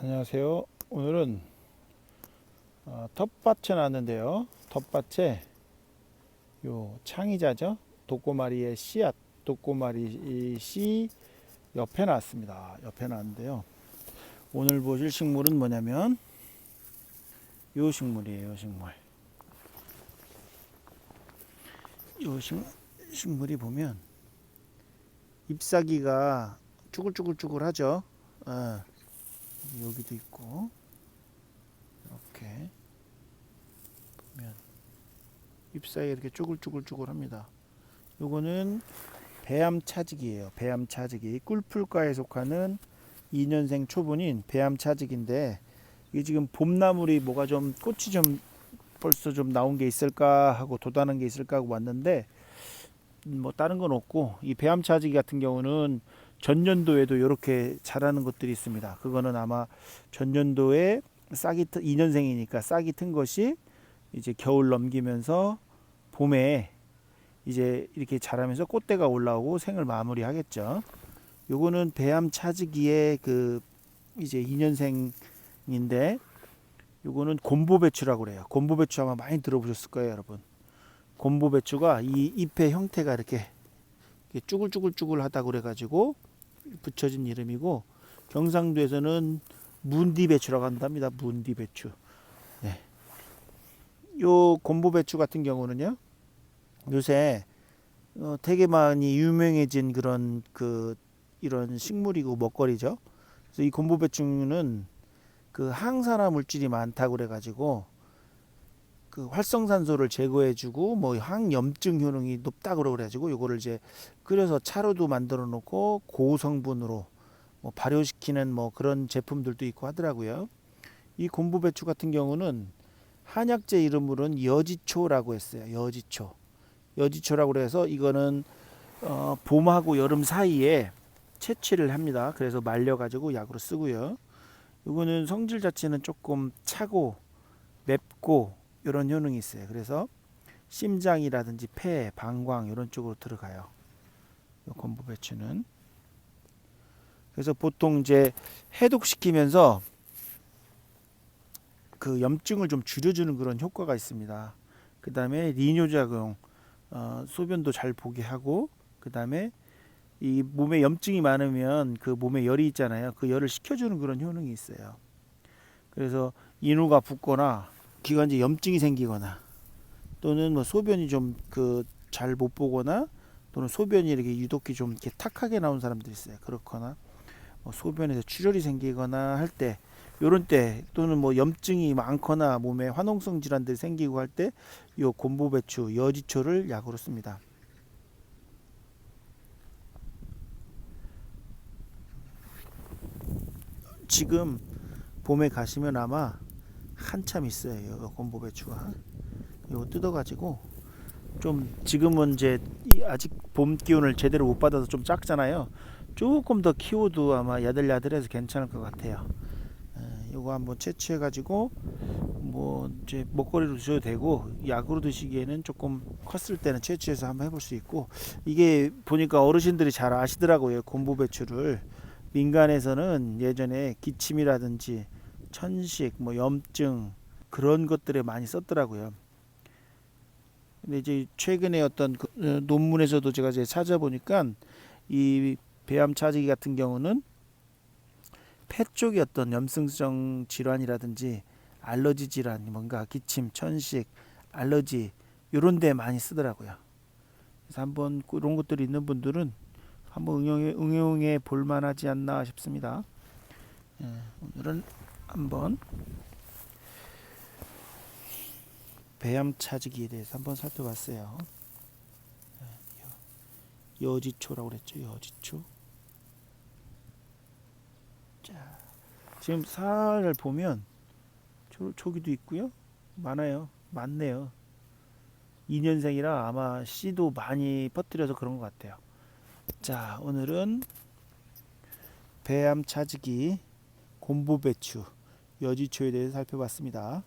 안녕하세요. 오늘은 어, 텃밭에 나왔는데요. 텃밭에 요 창의자죠. 독고마리의 씨앗, 독고마리 씨 옆에 나왔습니다. 옆에 나왔는데요. 오늘 보실 식물은 뭐냐면 요 식물이에요. 요 식물. 요 식, 식물이 보면 잎사귀가 쭈글쭈글쭈글하죠. 어. 여기도 있고 이렇게 보면 잎 사이 이렇게 쭈글쭈글쭈글합니다. 요거는 배암 차직이에요. 배암 차직이 꿀풀과에 속하는 2년생 초분인 배암 차직인데 이게 지금 봄나물이 뭐가 좀 꽃이 좀 벌써 좀 나온 게 있을까 하고 돋아난 게 있을까 하고 왔는데 뭐 다른 건 없고 이 배암차직 같은 경우는 전년도에도 이렇게 자라는 것들이 있습니다. 그거는 아마 전년도에 싹이 트 2년생이니까 싹이 튼 것이 이제 겨울 넘기면서 봄에 이제 이렇게 자라면서 꽃대가 올라오고 생을 마무리하겠죠. 요거는 배암 차지기의 그 이제 2년생인데 요거는 곰보 배추라고 그래요. 곰보 배추 아마 많이 들어보셨을 거예요, 여러분. 곰보 배추가 이 잎의 형태가 이렇게 쭈글쭈글쭈글하다 그래가지고 붙여진 이름이고 경상도에서는 문디 배추라고 한답니다. 문디 배추. 네. 요 곰보 배추 같은 경우는요. 요새 어, 되게 많이 유명해진 그런 그 이런 식물이고 먹거리죠. 그래서 이 곰보 배추는 그 항산화 물질이 많다고 그래가지고 그 활성산소를 제거해주고 뭐 항염증 효능이 높다고 그래가지고 요거를 이제 끓여서 차로도 만들어 놓고 고성분으로 뭐 발효시키는 뭐 그런 제품들도 있고 하더라고요. 이 곰부 배추 같은 경우는 한약재 이름으로는 여지초라고 했어요. 여지초. 여지초라고 그래서 이거는 어 봄하고 여름 사이에 채취를 합니다. 그래서 말려 가지고 약으로 쓰고요. 이거는 성질 자체는 조금 차고 맵고 이런 효능이 있어요. 그래서 심장이라든지 폐, 방광 이런 쪽으로 들어가요. 이 건부 배추는 그래서 보통 이제 해독시키면서 그 염증을 좀 줄여주는 그런 효과가 있습니다. 그 다음에 리뇨작용, 어, 소변도 잘 보게 하고, 그 다음에 이 몸에 염증이 많으면 그 몸에 열이 있잖아요. 그 열을 식혀주는 그런 효능이 있어요. 그래서 인후가 붓거나 기관지 염증이 생기거나 또는 뭐 소변이 좀 그 잘 못 보거나 또는 소변이 이렇게 유독히 좀 이렇게 탁하게 나온 사람들이 있어요. 그렇거나 뭐 소변에서 출혈이 생기거나 할 때 요런 때 또는 뭐 염증이 많거나 몸에 화농성 질환들이 생기고 할 때 요 곰보 배추 여지초를 약으로 씁니다. 지금 봄에 가시면 아마 한참 있어요. 요 곰보배추가. 이거 뜯어가지고 좀 지금은 이제 이 아직 봄 기운을 제대로 못 받아서 좀 작잖아요. 조금 더 키워도 아마 야들야들해서 괜찮을 것 같아요. 에, 요거 한번 채취해 가지고 뭐 이제 먹거리로 드셔도 되고 약으로 드시기에는 조금 컸을 때는 채취해서 한번 해볼 수 있고 이게 보니까 어르신들이 잘 아시더라고요. 곰보 배추를 민간에서는 예전에 기침이라든지 천식, 뭐 염증 그런 것들에 많이 썼더라고요. 근데 이제 최근에 어떤 그, 어, 논문에서도 제가 이제 찾아보니까 이 배암 차지기 같은 경우는 폐 쪽의 어떤 염증성 질환이라든지 알러지 질환, 뭔가 기침, 천식, 알러지 이런 데 많이 쓰더라고요. 그래서 한번 그런 것들이 있는 분들은 한번 응용해, 응용해 볼 만하지 않나 싶습니다. 예, 오늘은 한번 배암 차지기에 대해서 한번 살펴봤어요. 예, 여- 여지초라고 그랬죠. 여지초. 자, 지금 살을 보면 저, 저기도 있고요. 많아요. 많네요. 2년생이라 아마 씨도 많이 퍼뜨려서 그런 것 같아요. 자, 오늘은 배암 차지기 곰보배추 여지초에 대해서 살펴봤습니다.